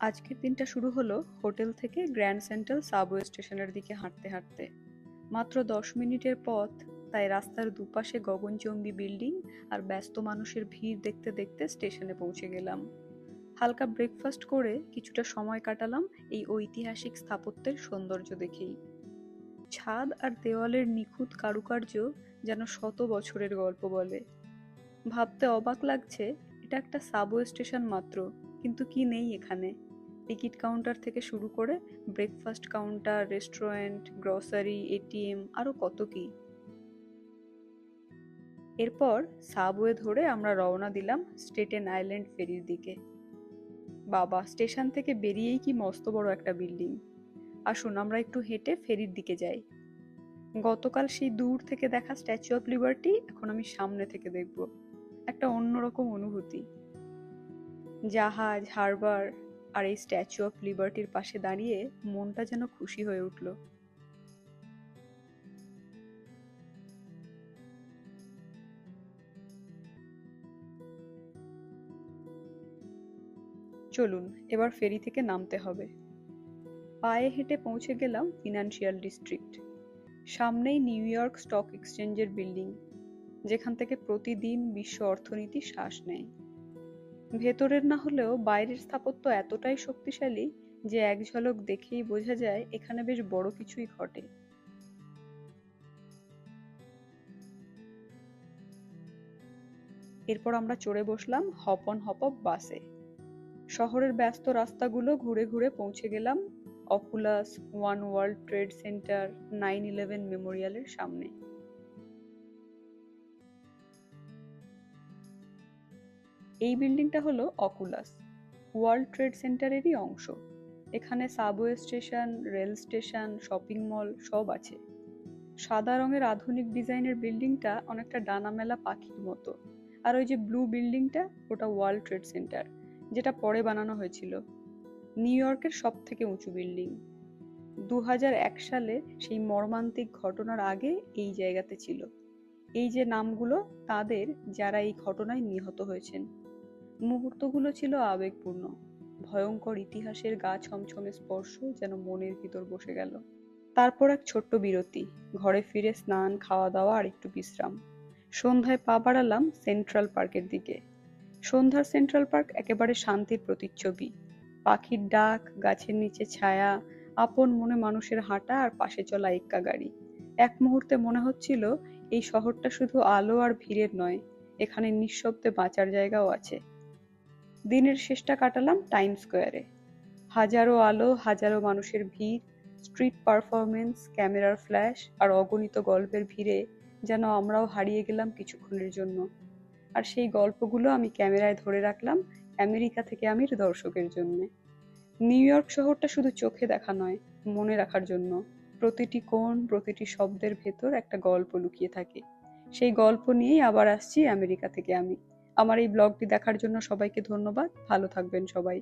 আজকের দিনটা শুরু হলো হোটেল থেকে গ্র্যান্ড সেন্ট্রাল সাবওয়ে স্টেশনের দিকে হাঁটতে হাঁটতে। মাত্র দশ মিনিটের পথ, তাই রাস্তার দুপাশে গগনচম্বী বিল্ডিং আর ব্যস্ত মানুষের ভিড় দেখতে দেখতে স্টেশনে পৌঁছে গেলাম। হালকা ব্রেকফাস্ট করে কিছুটা সময় কাটালাম এই ঐতিহাসিক স্থাপত্যের সৌন্দর্য দেখেই। ছাদ আর দেওয়ালের নিখুঁত কারুকার্য যেন শত বছরের গল্প বলে। ভাবতে অবাক লাগছে, এটা একটা সাবওয়ে স্টেশন মাত্র। কিন্তু কি নেই এখানে? টিকিট কাউন্টার থেকে শুরু করে breakfast counter restaurant grocery ATM আরও কত কি? এরপর সাবওয়ে ধরে আমরা রওনা দিলাম স্টেটেন আইল্যান্ড ফেরির দিকে। বাবা, স্টেশন থেকে বেরিয়েই কি মস্ত বড় একটা বিল্ডিং আসুন, আমরা একটু হেঁটে ফেরির দিকে যাই। গতকাল সেই দূর থেকে দেখা স্ট্যাচু অফ লিবার্টি এখন আমি সামনে থেকে দেখব। একটা অন্যরকম অনুভূতি। জাহাজ, হারবার আর এই স্ট্যাচু অফ লিবার্টির পাশে দাঁড়িয়ে মনটা যেন খুশি হয়ে উঠল। চলুন, এবার ফেরি থেকে নামতে হবে। পায়ে হেঁটে পৌঁছে গেলাম ফিনান্সিয়াল ডিস্ট্রিক্ট সামনেই নিউ ইয়র্ক স্টক এক্সচেঞ্জের বিল্ডিং যেখান থেকে প্রতিদিন বিশ্ব অর্থনীতি শ্বাস নেয়। ভেতরের না হলেও বাইরের স্থাপত্য এতটাই শক্তিশালী যে এক ঝলক দেখেই বোঝা যায় এখানে বেশ বড় কিছুই ঘটে। এরপর আমরা চড়ে বসলাম হপ অন হপ বাসে। শহরের ব্যস্ত রাস্তাগুলো ঘুরে ঘুরে পৌঁছে গেলাম Oculus one world trade centre nine eleven মেমোরিয়ালের সামনে। এই বিল্ডিংটা হলো অকুলাস, ওয়ার্ল্ড ট্রেড সেন্টারেরই অংশ। এখানে subway station, rail station, shopping mall সব আছে। সাদা রঙের আধুনিক ডিজাইনের বিল্ডিংটা অনেকটা ডানা মেলা পাখির মতো। আর ওই যে ব্লু বিল্ডিংটা, ওটা ওয়ার্ল্ড ট্রেড সেন্টার, যেটা পরে বানানো হয়েছিল। নিউ ইয়র্কের সব থেকে উঁচু বিল্ডিং। দু সালে সেই মর্মান্তিক ঘটনার আগে এই জায়গাতে ছিল। এই যে নামগুলো, তাদের যারা এই ঘটনায় নিহত হয়েছেন। মুহূর্তগুলো ছিল আবেগপূর্ণ। ভয়ঙ্কর ইতিহাসের গা ছমছমে স্পর্শ যেন মনের ভিতর বসে গেল। তারপর এক ছোট্ট বিরতি, ঘরে ফিরে স্নান খাওয়া দাওয়া আর একটু বিশ্রাম। সন্ধ্যায় পা বাড়ালাম সেন্ট্রাল পার্কের দিকে। সন্ধ্যার সেন্ট্রাল পার্ক একেবারে শান্তির প্রতিচ্ছবি। পাখির ডাক, গাছের নিচে ছায়া, আপন মনে মানুষের হাঁটা আর পাশে চলা এক্কা গাড়ি। এক মুহূর্তে মনে হচ্ছিল এই শহরটা শুধু আলো আর ভিড়ের নয়, এখানে নিঃশব্দে বাঁচার জায়গাও আছে। দিনের শেষটা কাটালাম টাইম স্কোয়ারে হাজারো আলো, হাজারো মানুষের ভিড় স্ট্রিট পারফরমেন্স ক্যামেরার ফ্ল্যাশ আর অগণিত গল্পের ভিড়ে যেন আমরাও হারিয়ে গেলাম কিছুক্ষণের জন্য। আর সেই গল্পগুলো আমি ক্যামেরায় ধরে রাখলাম আমেরিকা থেকে আমির দর্শকের জন্য। নিউ ইয়র্ক শহরটা শুধু চোখে দেখা নয়, মনে রাখার জন্য। প্রতিটি কোণ, প্রতিটি শব্দের ভেতর একটা গল্প লুকিয়ে থাকে। সেই গল্প নিয়েই আবার আসছি আমেরিকা থেকে আমি। আমার এই ব্লগটি দেখার জন্য সবাইকে ধন্যবাদ। ভালো থাকবেন সবাই।